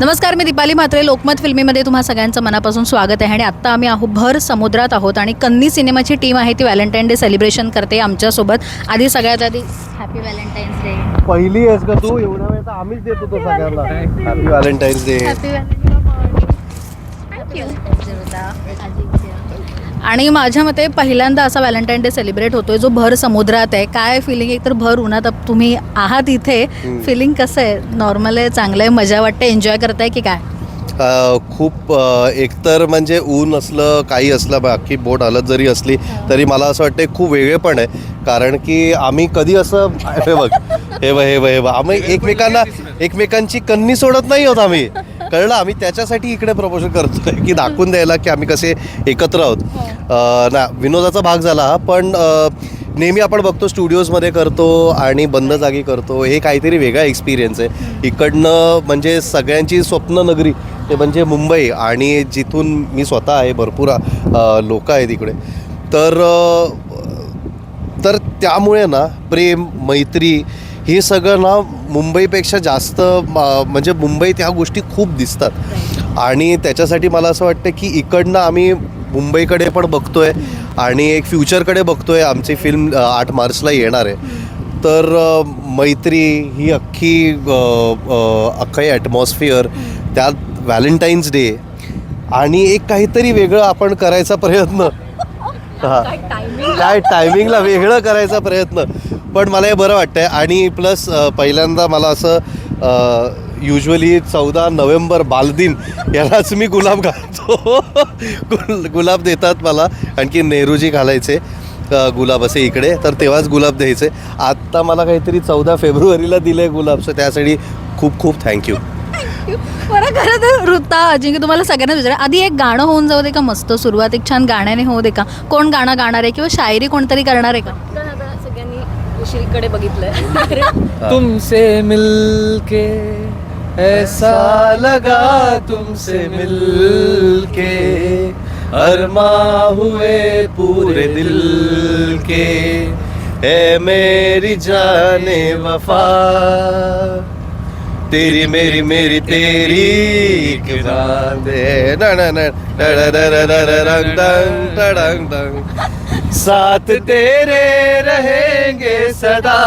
नमस्कार मी दीपाली म्हात्रे. लोकमत फिल्मीमध्ये तुम्हा सगळ्यांचं मनापासून स्वागत आहे आणि आत्ता आम्ही आहो भर समुद्रात आहोत आणि कन्नी सिनेमाची टीम आहे ती व्हॅलेंटाईन डे सेलिब्रेशन करते आमच्यासोबत. आधी सगळ्यात आधी हॅपी व्हॅलेंटाईन्स डे. पहिली आहेस का तू? वेळ तर आम्हीच देत होतो सगळ्यांना. Happy Valentine's day. हॅपी आणि माझ्या मते पहिल्यांदा असा व्हॅलेंटाईन डे सेलिब्रेट होतोय जो भर समुद्रात आहे. काय फिलिंग एक तर भर उन्हात तुम्ही आहात इथे. फिलिंग कसं आहे? नॉर्मल आहे चांगलं आहे मजा वाटते एन्जॉय करताय की काय? खूप एकतर म्हणजे ऊन असलं काही असलं बा, अख्खी बोट हलत जरी असली तरी मला असं वाटतं खूप वेगळे पण आहे. कारण की आम्ही कधी असं हे बघ हे बघ हे बघ हे बघ आम्ही एकमेकांना एकमेकांची कन्नी सोडत नाही होत आम्ही. कळलं आम्ही त्याच्यासाठी इकडे प्रपोजल करतोय की दाखवून द्यायला की आम्ही कसे एकत्र आहोत. अ, ना विनोदाचा भाग झाला हा, पण नेहमी आपण बघतो स्टुडिओजमध्ये करतो आणि बंद जागी करतो हे काहीतरी वेगळा एक्सपिरियन्स आहे. इकडनं म्हणजे सगळ्यांची स्वप्न नगरी ते म्हणजे मुंबई आणि जिथून मी स्वतः आहे भरपूर लोक आहेत इकडे. तर तर त्यामुळे ना प्रेम मैत्री हे सगळं ना मुंबईपेक्षा जास्त म्हणजे मुंबईत ह्या गोष्टी खूप दिसतात. आणि त्याच्यासाठी मला असं वाटतं की इकडनं आम्ही मुंबईकडे पण बघतोय आणि एक फ्युचरकडे बघतोय. आमची फिल्म आठ मार्चला येणार आहे. तर मैत्री ही अख्खी अख्खी ॲटमॉस्फिअर त्यात व्हॅलेंटाईन्स डे आणि एक काहीतरी वेगळं आपण करायचा प्रयत्न. हा काय टायमिंगला वेगळं करायचा प्रयत्न. पण मला हे बरं वाटतंय. आणि प्लस पहिल्यांदा मला असं युजली चौदा नोव्हेंबर बालदिन यालाच मी गुलाब घालतो. गुल- गुलाब देतात मला. आणखी नेहरूजी घालायचे गुलाब असे इकडे. तर तेव्हाच गुलाब द्यायचे. आत्ता मला काहीतरी चौदा फेब्रुवारीला दिले गुलाब. सो त्यासाठी खूप खूप थँक्यू मला खरं तर ऋता अजिंक्य तुम्हाला सगळ्यांना विचारा आधी एक गाणं होऊन जाऊ दे का मस्त? सुरुवात एक छान गाण्याने होऊ दे का? कोण गाणं गाणार आहे? किंवा शायरी कोणतरी करणार आहे का? उशिरीकडे बघितलंय तुमसे मिलके ऐसा लगा तुमसे मिलके अरमा हुए पूरे दिल के है मेरी जाने वफा तेरी मेरी मेरी तेरी है ना ना ना साथ तेरे रहेंगे सदा।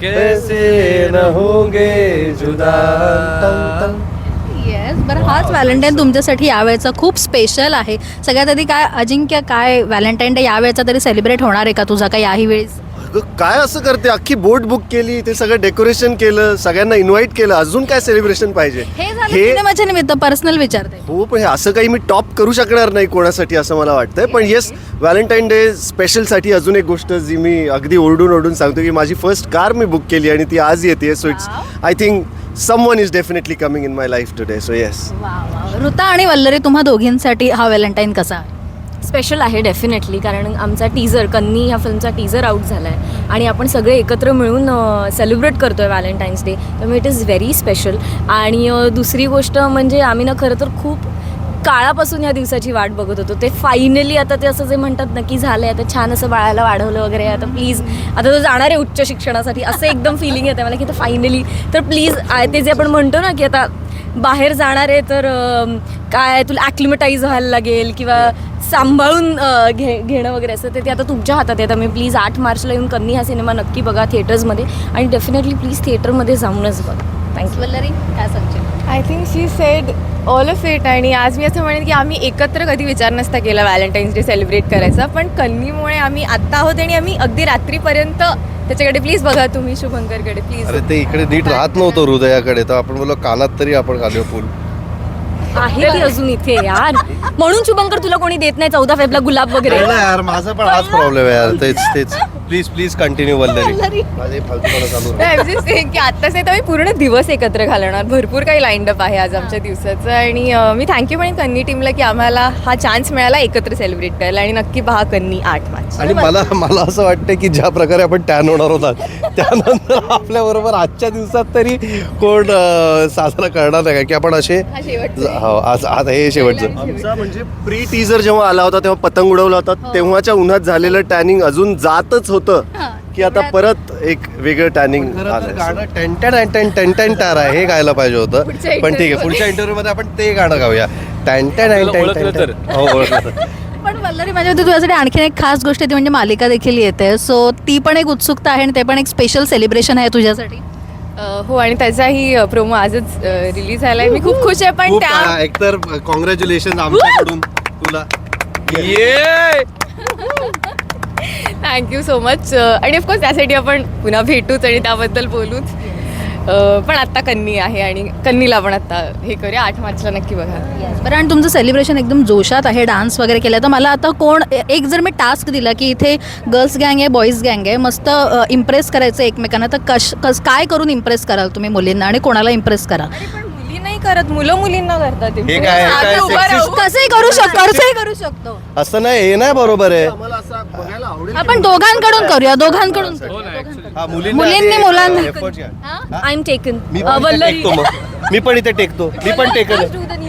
कैसे न होंगे जुदा। येस बरं हाच व्हॅलेंटाईन तुमच्यासाठी यावेळेचा खूप स्पेशल आहे. सगळ्यात आधी काय अजिंक्य काय व्हॅलेंटाईन डे यावेळेचा तरी सेलिब्रेट होणार आहे का तुझा काय याही वेळेस? अगं काय असं करते? अख्खी बोट बुक केली ते सगळं डेकोरेशन केलं सगळ्यांना इन्व्हाइट केलं. अजून काय सेलिब्रेशन पाहिजे? हे झालं सिनेमाच्या निमित्त पर्सनल विचारते. हो पण हे असं काही मी टॉप करू शकणार नाही कोणासाठी असं मला वाटतंय. पण येस व्हॅलेंटाईन डे स्पेशलसाठी अजून एक गोष्ट जी मी अगदी ओरडून ओरडून सांगतो की माझी फर्स्ट कार मी बुक केली आणि ती आज येते. So it's I think someone is definitely coming in my life today so yes Ruta आणि वल्लरी तुम्हा दोघींसाठी हा व्हॅलेंटाईन कसा आहे? स्पेशल आहे डेफिनेटली कारण आमचा टीझर कन्नी ह्या फिल्मचा टीझर आउट झाला आहे आणि आपण सगळे एकत्र मिळून सेलिब्रेट करतो आहे व्हॅलेंटाईन्स डे त्यामुळे इट इज व्हेरी स्पेशल आणि दुसरी गोष्ट म्हणजे आम्ही ना खरं तर खूप काळापासून ह्या दिवसाची वाट बघत होतो. ते फायनली आता ते असं जे म्हणतात ना की झालं आहे आता छान असं बाळाला वाढवलं वगैरे आता प्लीज आता तो जाणार आहे उच्च शिक्षणासाठी असं एकदम फिलिंग येतं मला की तर फायनली तर प्लीज ते जे आपण म्हणतो ना की आता बाहेर जाणार आहे तर काय तुला ॲक्लिमेटाईज व्हायला लागेल किंवा सांभाळून घे घेणं वगैरे असं ते ते आता तुमच्या हातात आहे. त्यामुळे प्लीज आठ मार्चला येऊन कन्नी हा सिनेमा नक्की बघा थिएटर्समध्ये आणि डेफिनेटली प्लीज थिएटरमध्ये जाऊनच बघा. थँक्यू वल्लरी काय सांगते I think she said all of it आणि आज मी असं म्हणेन की आम्ही एकत्र कधी विचार नसता केला व्हॅलेंटाईन्स डे सेलिब्रेट करायचा. पण कन्नीमुळे आम्ही आत्ता आहोत आणि आम्ही अगदी रात्रीपर्यंत त्याच्याकडे प्लीज बघा तुम्ही शुभंकरकडे प्लीज अरे ते इकडे नीट राहत नव्हतं हृदयाकडे तर आपण बोललो कानात तरी आपण घालूया फुल. आहे ती अजून इथे यार. म्हणून शुभंकर तुला कोणी देत नाही चौदा फेबला गुलाब वगैरे. कळलं यार माझा पण हाच प्रॉब्लेम आहे यार. तेच तेच. प्लीज प्लीज कंटिन्यू वल्लरी माझे फालतूपणा चालू राहतो. की आत्ताच नाही तर आम्ही पूर्ण दिवस एकत्र घालणार. भरपूर काही लाईंड अप आहे आज आमच्या दिवसाचं. आणि अं, मी थँक्यू पण कन्नी टीमला की आम्हाला हा चान्स मिळाला एकत्र सेलिब्रेट करायला. आणि नक्की पहा कन्नी आठ मार्च आणि मला मला असं वाटतं की ज्या प्रकारे आपण टॅन होणार होता त्यानंतर आपल्या बरोबर आजच्या दिवसात तरी कोण अं, साजरा करणार नाही. का की आपण असे हा शेवटचा. हो आज आज हे शेवटचं. आमचा म्हणजे प्री टीजर जेव्हा आला होता तेव्हा पतंग उडवला होता तेव्हाच्या उन्हात झालेलं टॅनिंग अजून जातच होतं. की आता परत एक वेगळं टॅनिंग गाणं टेंटन टेंटन टार आहे हे गायला पाहिजे होतं. पण ठीक आहे पुढच्या इंटरव्ह्यू मध्ये आपण ते गाणं गाऊया. टेंटन. हो ओळखलं. पण वल्लरी माझ्या मते तुझ्यासाठी आणखीन एक खास गोष्ट आहे ती म्हणजे मालिका देखील येते. सो ती पण एक उत्सुकता आहे आणि ते पण एक स्पेशल सेलिब्रेशन आहे तुझ्यासाठी. हो आणि त्याचाही प्रोमो आजच रिलीज झालाय. मी खूप खुश आहे पण त्या एकतर कॉंग्रॅच्युलेशन आमच्याकडून तुला. Yeah thank you so much आणि ऑफकोर्स त्यासाठी आपण पुन्हा भेटूच आणि त्याबद्दल बोलूच. अ, पण आत्ता कन्नी आहे आणि कन्नीला पण आत्ता हे करूया. आठ मार्चला नक्की बघा. बरं आणि तुमचं सेलिब्रेशन एकदम जोशात आहे डान्स वगैरे केलं तर मला आता कोण एक जर मी टास्क दिला की इथे गर्ल्स गँग आहे बॉईज गँग आहे मस्त इम्प्रेस करायचं एकमेकांना तर कश कस काय करून इम्प्रेस कराल तुम्ही मुलींना आणि कोणाला इम्प्रेस कराल करत? मुलं मुलींना करतात ते. हे काय- हे आम्ही काय उभं sexist- राहू. कसंही करू शकतो कसंही करू शकतो. असं नाही हे नाही बरोबर आहे. आपण दोघांकडून करूया दोघांकडून हो मुलींनी मुलींनी आधी मुलांना- efforts घ्या. आय एम टेकन मी पण इथे टेकतो मग. मी पण इथे टेकतो. मी पण taken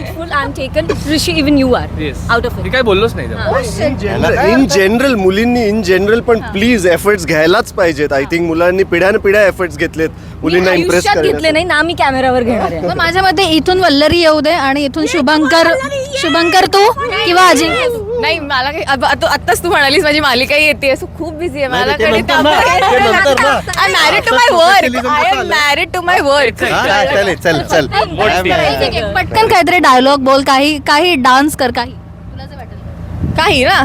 I am taken Rishi even you are. Out of मी काय बोललोच नाही तेव्हा. इन जनरल मुलींनी इन जनरल पण प्लीज एफर्ट्स घ्यायलाच पाहिजेत. आय थिंक मुलांनी पिढ्यान पिढ्या एफर्ट्स घेतलेत. मुलींना इम्प्रेस घेतले नाही ना मी कॅमेरावर घेणार आहे. मग माझ्या मते इथून वल्लरी येऊ दे आणि इथून शुभंकर शुभंकर तू किंवा अजिंक्य नाही मला काही अब- आता- आत्ताच तू म्हणालीस माझी मालिका येते असं खूप बिझी आहे. मला नाही, ते नंतर ना, ते नंतर ना. I married to my work I am married to my work हा, हा, चल चल चल पटकन काहीतरी डायलॉग बोल काही काही डान्स कर काही. तुला जे वाटेल. काही ना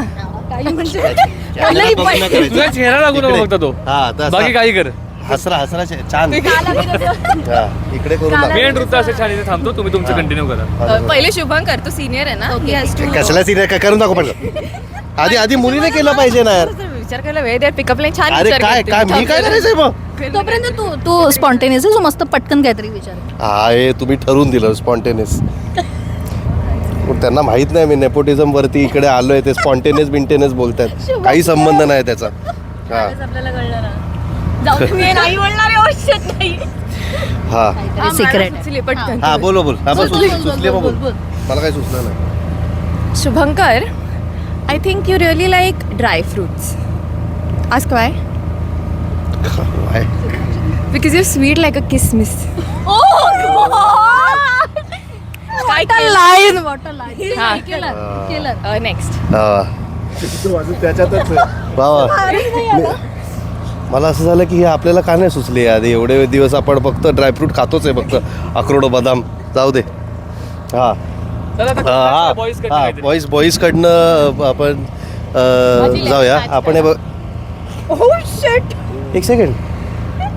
पण- तुझा चेहरा लागू नको फक्त तो. हा तसा. बाकी काही कर. हसरा हसरा छे- छान. हा, इकडे करू असे छान इथे थांबतो तुम्ही तुमचं कंटिन्यू करा. पहिले शुभंकर तू सिनियर आहे ना? He has to- कसला करून दाखव पण आधी आधी मुलीने केलं पाहिजे ना यार. विचार करायला वेळ द्या. पिकअप लाईन छान अरे विचार काय करते. काय मी काय करायचंय मग? तोपर्यंत तू तू स्पॉन्टेनियस तू मस्त पटकन काहीतरी विचार. हा हे तुम्ही ठरवून दिलं स्पॉन्टेनियस त्यांना माहीत नाही मी नेपोटिझम वरती इकडे आलोय ते स्पॉन्टेनियस बिंटेनियस बोलतात काही संबंध नाही त्याचा. हा. आपल्याला कळणार जाऊ दे, मी नाही बोलणार आहे, oh shit, नाही हा. हा, सिक्रेट मला सुचली पटकन. हा बोलो बोल हा बस बोल, बोल, बोल, सुचले बोल, बोल बोल. मला काही सुचलं नाही. Shubhankar I think you really like dry fruits आज काय काय? Because you sweet like a kishmish काय लाईन वॉटर लाईन हा. केलं केलं नेक्स्ट. तू अजून त्याच्यातच. वा वा. मी- मला असं झालं की हे आपल्याला का नाही सुचले आधी एवढे दिवस आपण फक्त ड्रायफ्रूट खातोच आहे फक्त. अक्रोड बदाम. जाऊ दे. हा. हा हा. काहीतरी. बॉईज बॉईज कडनं आपण जाऊया. आपण हे बघ. एक सेकंड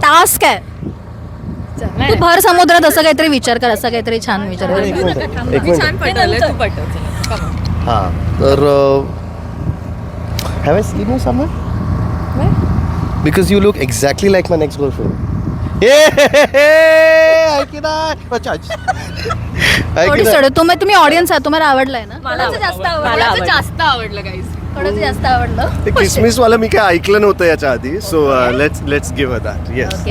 टास्क आहे. तू भर समुद्रात असं काहीतरी विचार कर असं काहीतरी छान विचार कर. एक मिनिट मिनिट. हां तर have I seen you someone because you look exactly like my next girlfriend ए तुम्ही ऑडियन्स आहात तुम्हाला आवडलाय ना? मला जास्त आवडलं. जास्त आवडलं गाईज जास्त आवडलं. ते किसमिस वाला मी काय ऐकलं नव्हतं याच्या आधी so let's let's give that yes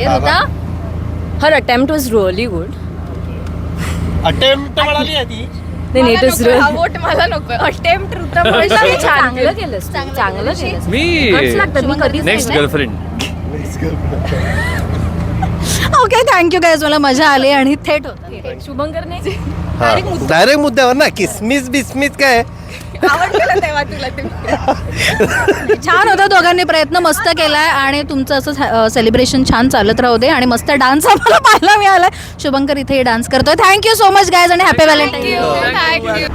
her attempt was really good Attempt म्हणाली आधी. नाही इट इज रिअल वोट मला नको. अटेम्प्ट चांगलं केलंस तू, चांगलं केलंस. मी लागतात, नेक्स्ट नाही. गर्लफ्रेंड ओके थँक्यू गायज मला मजा आली आणि थेट होतं. शुभंकरने हा डायरेक्ट मुद्द्यावर ना किसमिस बिस्मिस काय? आवडलं तेव्हा तुला ते छान होतं दोघांनी प्रयत्न मस्त केलाय आणि तुमचं असं सेलिब्रेशन छान चालत राहू दे आणि मस्त डान्स आम्हाला पाहायला मिळालाय. शुभंकर इथे डान्स करतोय. Thank you so much guys आणि हॅपी व्हॅलेंटाईन थँक्यू